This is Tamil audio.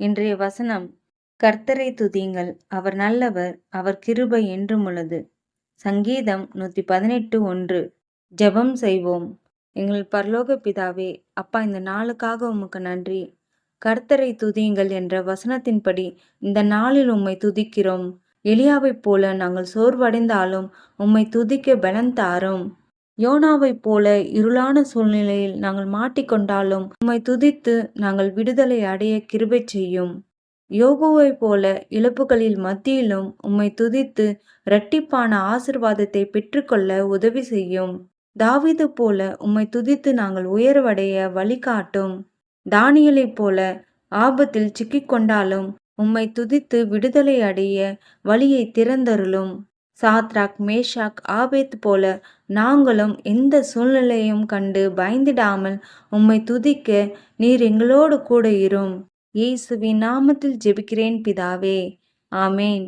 இன்றைய வசனம் கர்த்தரை துதியுங்கள். அவர் நல்லவர். அவர் கிருபை என்றும் உள்ளது. சங்கீதம் நூற்றி பதினெட்டு ஒன்று ஜெபம் செய்வோம். எங்கள் பரலோக பிதாவே அப்பா இந்த நாளுக்காக உமக்கு நன்றி. கர்த்தரை துதியுங்கள் என்ற வசனத்தின்படி இந்த நாளில் உம்மை துதிக்கிறோம். எளியாவைப் போல நாங்கள் சோர்வடைந்தாலும் உம்மை துதிக்க பலன் தாரும். யோனாவைப் போல இருளான சூழ்நிலையில் நாங்கள் மாட்டிக்கொண்டாலும் உம்மை துதித்து நாங்கள் விடுதலை அடைய கிருபை செய்யும். யோகுவைப் போல இழப்புகளில் மத்தியிலும் உம்மை துதித்து இரட்டிப்பான ஆசிர்வாதத்தை பெற்றுக்கொள்ள உதவி செய்யும். தாவீது போல உம்மை துதித்து நாங்கள் உயர்வடைய வழிகாட்டும் தானியலைப் போல ஆபத்தில் சிக்கிக்கொண்டாலும் உம்மை துதித்து விடுதலை அடைய வழியை திறந்தருளும். சாத்ராக் மேஷாக் ஆபேத் போல நாங்களும் எந்த சூழ்நிலையும் கண்டு பயந்திடாமல் உம்மை துதிக்க நீர் எங்களோடு கூட இரும். இயேசுவின் நாமத்தில் ஜெபிக்கிறேன் பிதாவே. ஆமேன்.